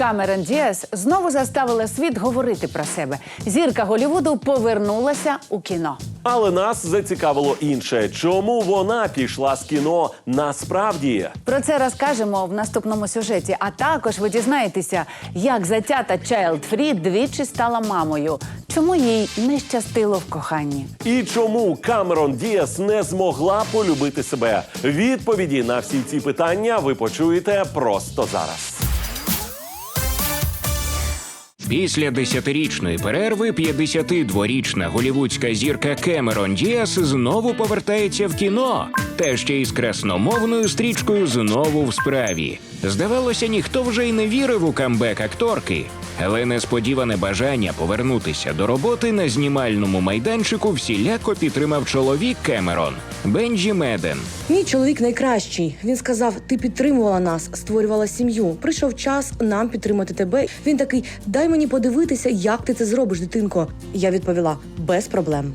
Камерон Діас знову заставила світ говорити про себе. Зірка Голівуду повернулася у кіно. Але нас зацікавило інше. Чому вона пішла з кіно насправді? Про це розкажемо в наступному сюжеті. А також ви дізнаєтеся, як затята Чайлд Фрі двічі стала мамою. Чому їй не щастило в коханні? І чому Камерон Діас не змогла полюбити себе? Відповіді на всі ці питання ви почуєте просто зараз. Після десятирічної перерви 52-річна голівудська зірка Кемерон Діас знову повертається в кіно, та ще й з красномовною стрічкою знову в справі. Здавалося, ніхто вже й не вірив у камбек акторки, але несподіване бажання повернутися до роботи на знімальному майданчику всіляко підтримав чоловік Кемерон Бенджі Меден. Мій чоловік найкращий. Він сказав: ти підтримувала нас, створювала сім'ю. Прийшов час нам підтримати тебе. Він такий: дай мені подивитися, як ти це зробиш, дитинко. Я відповіла: без проблем.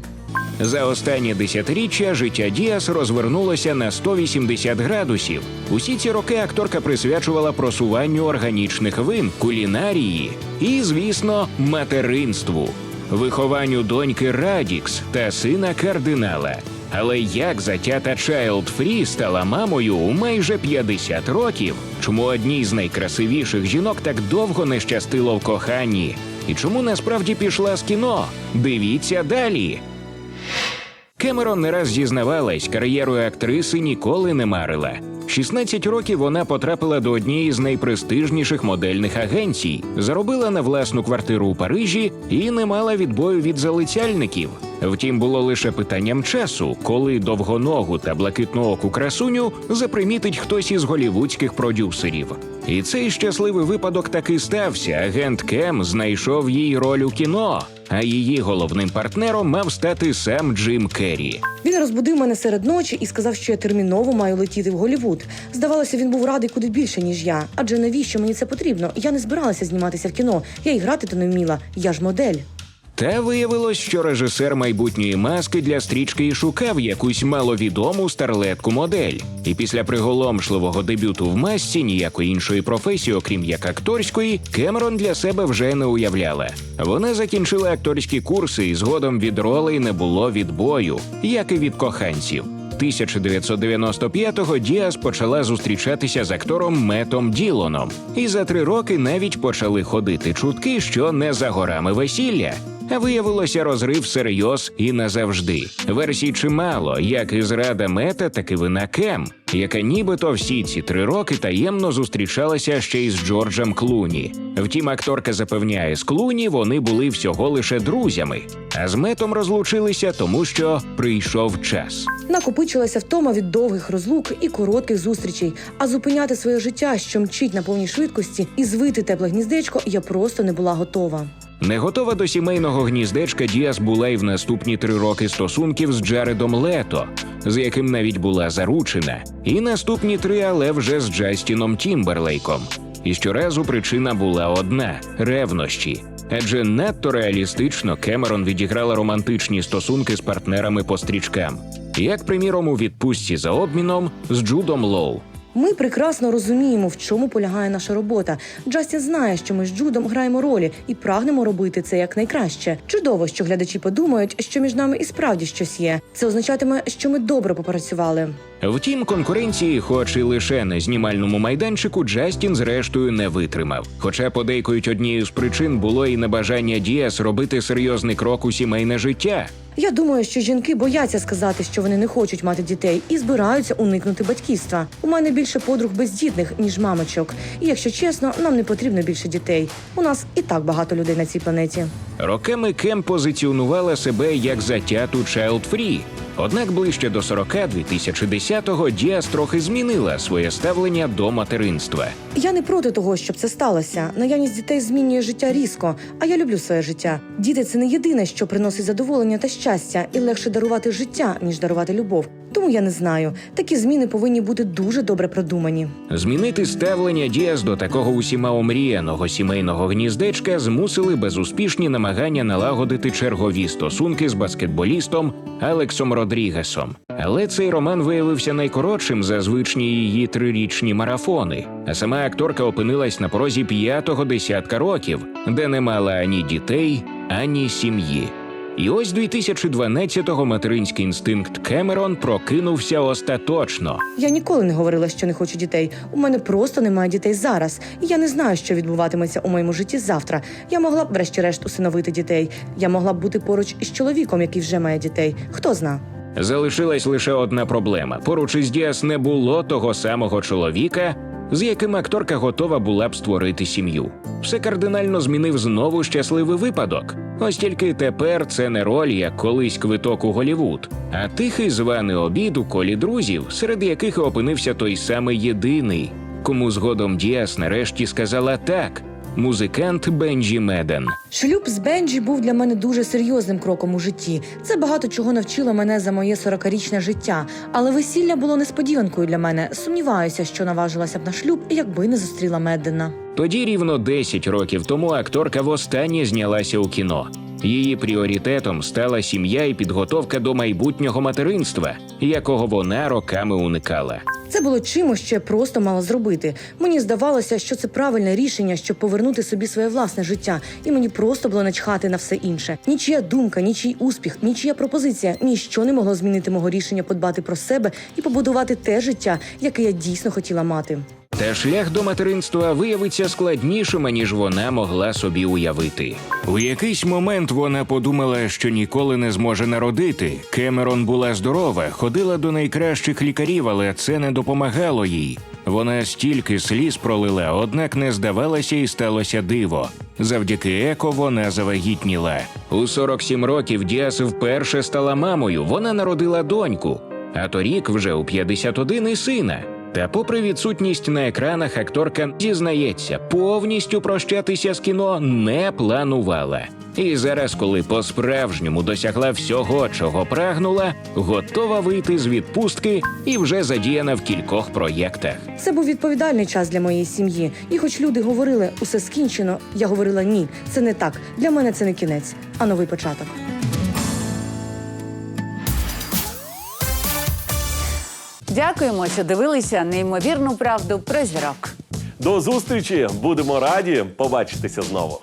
За останнє десятиріччя життя Діас розвернулося на 180 градусів. Усі ці роки акторка присвячувала просуванню органічних вин, кулінарії і, звісно, материнству, вихованню доньки Радікс та сина кардинала. Але як затята Чайлд Фрі стала мамою у майже 50 років? Чому одній з найкрасивіших жінок так довго не щастило в коханні? І чому насправді пішла з кіно? Дивіться далі. Кемерон не раз зізнавалась, кар'єрою актриси ніколи не марила. 16 років вона потрапила до однієї з найпрестижніших модельних агенцій, заробила на власну квартиру у Парижі і не мала відбою від залицяльників. Втім, було лише питанням часу, коли довгоногу та блакитнооку красуню запримітить хтось із голівудських продюсерів. І цей щасливий випадок таки стався. Агент Кем знайшов їй роль у кіно, а її головним партнером мав стати сам Джим Керрі. Він розбудив мене серед ночі і сказав, що я терміново маю летіти в Голівуд. Здавалося, він був радий куди більше, ніж я. Адже навіщо мені це потрібно? Я не збиралася зніматися в кіно. Я і грати то не вміла. Я ж модель. Та виявилось, що режисер майбутньої маски для стрічки і шукав якусь маловідому старлетку модель. І після приголомшливого дебюту в масці ніякої іншої професії, окрім як акторської, Кемерон для себе вже не уявляла. Вона закінчила акторські курси, і згодом від ролей не було відбою, як і від коханців. 1995-го Діас почала зустрічатися з актором Метом Ділоном, і за три роки навіть почали ходити чутки, що не за горами весілля. Виявилося розрив серйоз і назавжди. Версій чимало, як і зрада мета, так і вина Кем, яка нібито всі ці три роки таємно зустрічалася ще й з Джорджем Клуні. Втім, акторка запевняє, з Клуні вони були всього лише друзями, а з метом розлучилися, тому що прийшов час. Накопичилася втома від довгих розлук і коротких зустрічей. А зупиняти своє життя, що мчить на повній швидкості, і звити тепле гніздечко, я просто не була готова. Не готова до сімейного гніздечка Діас була й в наступні три роки стосунків з Джаредом Лето, з яким навіть була заручена, і наступні три, але вже з Джастіном Тімберлейком. І щоразу причина була одна ревнощі. Адже надто реалістично Кемерон відіграла романтичні стосунки з партнерами по стрічкам, як приміром у відпустці за обміном з Джудом Лоу. Ми прекрасно розуміємо, в чому полягає наша робота. Джастін знає, що ми з Джудом граємо ролі і прагнемо робити це якнайкраще. Чудово, що глядачі подумають, що між нами і справді щось є. Це означатиме, що ми добре попрацювали. Втім, конкуренції, хоч і лише на знімальному майданчику, Джастін зрештою не витримав. Хоча подейкують однією з причин було і небажання Діас робити серйозний крок у сімейне життя. Я думаю, що жінки бояться сказати, що вони не хочуть мати дітей і збираються уникнути батьківства. У мене більше подруг бездітних ніж мамочок. І якщо чесно, нам не потрібно більше дітей. У нас і так багато людей на цій планеті. Роками Кем позиціонувала себе як затяту Child Free. Однак ближче до 40 2010-го Діас трохи змінила своє ставлення до материнства. Я не проти того, щоб це сталося. Наявність дітей змінює життя різко, а я люблю своє життя. Діти це не єдине, що приносить задоволення та щастя, і легше дарувати життя, ніж дарувати любов. Тому я не знаю. Такі зміни повинні бути дуже добре продумані. Змінити ставлення Діас до такого усіма омріяного сімейного гніздечка змусили безуспішні намагання налагодити чергові стосунки з баскетболістом Алексом Родрігесом. Але цей роман виявився найкоротшим за звичні її трирічні марафони. А сама акторка опинилась на порозі п'ятого десятка років, де не мала ані дітей, ані сім'ї. І ось 2012-го материнський інстинкт Кемерон прокинувся остаточно. Я ніколи не говорила, що не хочу дітей. У мене просто немає дітей зараз, і я не знаю, що відбуватиметься у моєму житті завтра. Я могла б, врешті-решт, усиновити дітей. Я могла б бути поруч із чоловіком, який вже має дітей. Хто зна? Залишилась лише одна проблема: поруч із Діас не було того самого чоловіка, з яким акторка готова була б створити сім'ю. Все кардинально змінив знову щасливий випадок. Ось тільки тепер це не роль, як колись квиток у Голівуд, а тихий званий обід у колі друзів, серед яких опинився той самий єдиний, кому згодом Діас нарешті сказала так. Музикант Бенджі Меден. Шлюб з Бенджі був для мене дуже серйозним кроком у житті. Це багато чого навчило мене за моє 40-річне життя. Але весілля було несподіванкою для мене. Сумніваюся, що наважилася б на шлюб, якби не зустріла Медена. Тоді рівно 10 років тому акторка востаннє знялася у кіно. Її пріоритетом стала сім'я і підготовка до майбутнього материнства, якого вона роками уникала. Це було чимось, що я просто мала зробити. Мені здавалося, що це правильне рішення, щоб повернути собі своє власне життя, і мені просто було начхати на все інше. Нічия думка, нічий успіх, нічия пропозиція, ніщо не могло змінити мого рішення подбати про себе і побудувати те життя, яке я дійсно хотіла мати. Та шлях до материнства виявиться складнішим, ніж вона могла собі уявити. У якийсь момент вона подумала, що ніколи не зможе народити. Кемерон була здорова, ходила до найкращих лікарів, але це не допомагало їй. Вона стільки сліз пролила, однак не здавалася і сталося диво. Завдяки еко вона завагітніла. У 47 років Діас вперше стала мамою. Вона народила доньку, а торік вже у 51 і сина. Та, попри відсутність на екранах, акторка зізнається, повністю прощатися з кіно не планувала. І зараз, коли по-справжньому досягла всього, чого прагнула, готова вийти з відпустки і вже задіяна в кількох проєктах. Це був відповідальний час для моєї сім'ї. І хоч люди говорили, усе скінчено, я говорила ні, це не так. Для мене це не кінець, а новий початок. Дякуємо, що дивилися неймовірну правду про зірок. До зустрічі! Будемо раді побачитися знову.